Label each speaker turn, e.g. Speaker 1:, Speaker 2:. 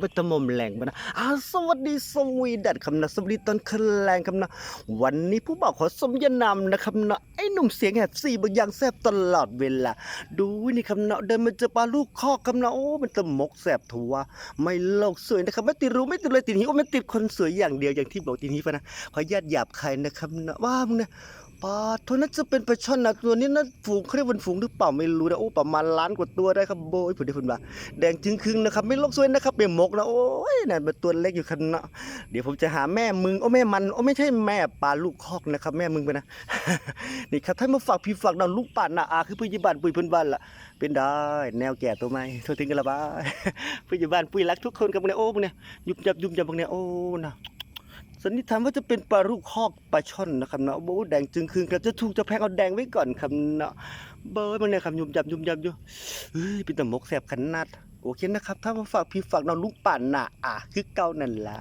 Speaker 1: ไปตะมมแหลงมานะอาสวัสดีสวีดัดคำนะสวัสดีตอนคืนแรงคำนะวันนี้ผู้บ่าวขอสมญานามนะครับนะไอ้หนุ่มเสียงแหบสี่บางอย่างแซบตลอดเวลาดูนี่คำนะเดินมาเจอปลาลูกคอกคำนะโอ้มันตะมกแสบทัวไม่โลกสวยนะครับไม่ติดรู้ไม่ติดเลยติดหิวไม่ติดคนสวยอย่างเดียวอย่างที่บอกติดหิวนะขอญาตหยาบใคายนะครับนะว่ามึงนี่ย ปลาตัวนั้นจะเป็นปลาช่อนนะตัวนี้นะฝูงเขาเรียกว่าฝูงหรือเปล่าไม่รู้นะโอ้ประมาณล้านกว่าตัวได้ครับโบยผมได้พูดว่าแดงจึงครึ่งนะครับไม่ลกสวยนะครับเป็นหมกนะโอ้ยนั่นเป็นตัวเล็กอยู่คันนะเดี๋ยวผมจะหาแม่มึงโอ้แม่มันโอ้ไม่ใช่แม่ปลาลูกคอกนะครับ แม่มึงไปนะนี่ครับถ้ามาฝากพี่ฝากน้องลูกป่านนะอาคือผู้ยิบานปุยพื้นบ้านล่ะเป็นได้แนวแก่ตัวไหมโทษถึงกันละบ้าผู้ยิบานปุยรักทุกคนกับมึงเนี่ยโอ้มึงเนี่ยยุบยับยุบยับมึงเนี่ยโอ้นะ สันนิษฐานว่าจะเป็นปลาลูกคอกปลาช่อนนะครับเนาะโอ้แดงจึงคืนครับจะถูกจะแพงเอาแดงไว้ก่อนครับเนาะเบอร์มันเนี่ยครับยุ่มยับยุ่มยับอยู่เฮ้ยเป็นตะมกแสบขนาดโอเคนะครับ ถ้ามาฝากพี่ฝากน้องลูกป่านน่ะอะคือเก่านั่นล่ะ